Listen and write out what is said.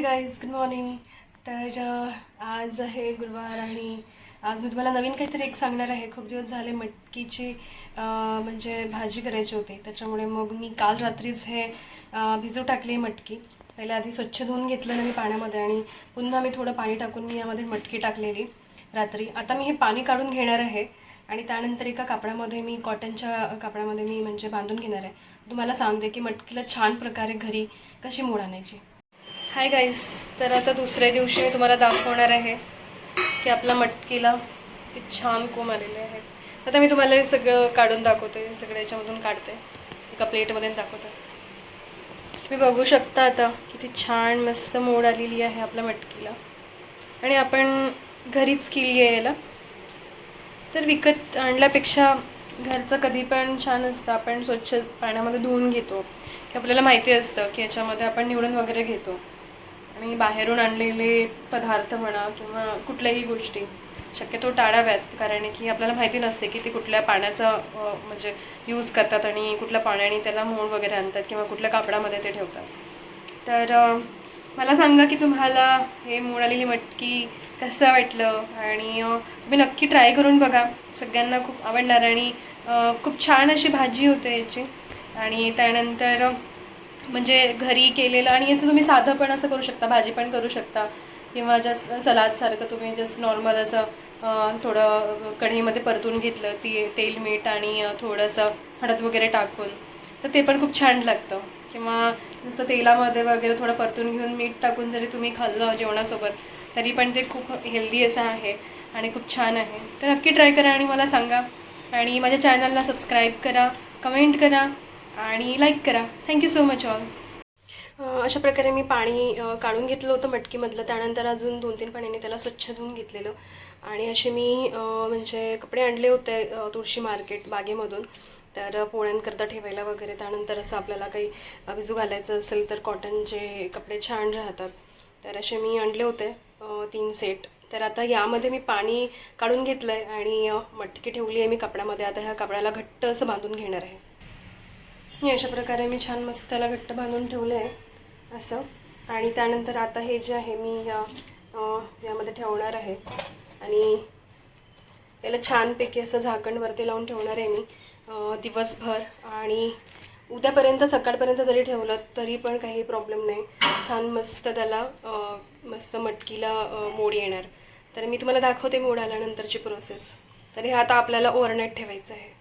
Hi guys good morning तर आज आहे गुरुवार आणि आज मी तुम्हाला नवीन काहीतरी एक सांगणार आहे. खूप दिवस झाले मटकीची म्हणजे भाजी करायची होती. त्याच्यामुळे मग मी काल रात्रीच हे भिजू टाकली मटकी. पहिले आधी स्वच्छ धुवून घेतलं ना मी पाण्यामध्ये आणि पुन्हा मी थोडं पाणी टाकून मी यामध्ये मटकी टाकलेली रात्री. आता मी हे पाणी काढून घेणार आहे आणि त्यानंतर एका कापडामध्ये मी कॉटनच्या कापडामध्ये मी म्हणजे बांधून घेणार आहे. तुम्हाला सांगते की मटकीला छान प्रकारे घरी कशी मोड आणायची. हाय गाईस तर आता दुसऱ्या दिवशी मी तुम्हाला दाखवणार आहे की आपला मटकीला ते छान कोंब आलेले आहेत. आता मी तुम्हाला हे सगळं काढून दाखवते हे सगळं याच्यामधून काढते. एका प्लेटमध्ये दाखवते. तुम्ही बघू शकता आता किती छान मस्त मोड आलेली आहे आपल्या मटकीला. आणि आपण घरीच केली आहे याला. तर विकत आणल्यापेक्षा घरचं कधी पण छान असतं. आपण स्वच्छ पाण्यामध्ये धुवून घेतो. की आपल्याला माहिती असतं की याच्यामध्ये आपण निवडून वगैरे घेतो. आणि बाहेरून आणलेले पदार्थ म्हणा किंवा कुठल्याही गोष्टी शक्यतो टाळाव्यात. कारण की आपल्याला माहिती नसते की ते कुठल्या पाण्याचा म्हणजे यूज करतात आणि कुठल्या पाण्याने त्याला मोड वगैरे आणतात किंवा कुठल्या कापडामध्ये ते ठेवतात. तर मला सांगा की तुम्हाला हे मोड आलेली मटकी कसं वाटलं? आणि तुम्ही नक्की ट्राय करून बघा. सगळ्यांना खूप आवडणार आणि खूप छान अशी भाजी होते याची. आणि त्यानंतर म्हणजे घरी केलेलं आणि याचं तुम्ही साधं पण असं करू शकता भाजी पण करू शकता. किंवा जस्ट सलादसारखं तुम्ही जस्ट नॉर्मल असं थोडं कढईमध्ये परतून घेतलं ती तेल मीठ आणि थोडंसं हळद वगैरे टाकून तर ते पण खूप छान लागतं. किंवा नुसतं तेलामध्ये वगैरे थोडं परतून घेऊन मीठ टाकून जरी तुम्ही खाल्लं जेवणासोबत तरी पण ते खूप हेल्दी असं आहे आणि खूप छान आहे. तर नक्की ट्राय करा आणि मला सांगा. आणि माझ्या चॅनलला सबस्क्राईब करा कमेंट करा. आणि लाईक करा. थँक्यू सो मच ऑल अशा प्रकारे मी पाणी काढून घेतलं होतं मटकीमधलं. त्यानंतर अजून दोन तीन पाण्याने त्याला स्वच्छ धुवून घेतलेलं. आणि असे मी म्हणजे कपडे आणले होते तुळशी मार्केट बागेमधून. तर पोळ्यांकरता ठेवायला वगैरे. त्यानंतर असं आपल्याला काही विजू भिजू घालायचं असेल तर कॉटनचे कपडे छान राहतात. तर असे मी आणले होते तीन सेट तर आता यामध्ये मी पाणी काढून घेतलं आहे आणि मटकी ठेवली आहे मी कपड्यामध्ये. आता ह्या कपड्याला घट्ट असं बांधून घेणार आहे. हे अशा प्रकारे मी छान मस्त त्याला घट्ट बांधून ठेवलं आहे असं. आणि त्यानंतर आता हे जे आहे मी या यामध्ये ठेवणार आहे. आणि याला छानपैकी असं झाकणवरती लावून ठेवणार आहे मी दिवसभर. आणि उद्यापर्यंत सकाळपर्यंत जरी ठेवलं तरी पण काही प्रॉब्लेम नाही. छान मस्त त्याला मस्त मटकीला मोड येणार. तर मी तुम्हाला दाखवते मोड आल्यानंतरची प्रोसेस. तर हे आता आपल्याला ओव्हरनाईट ठेवायचं आहे.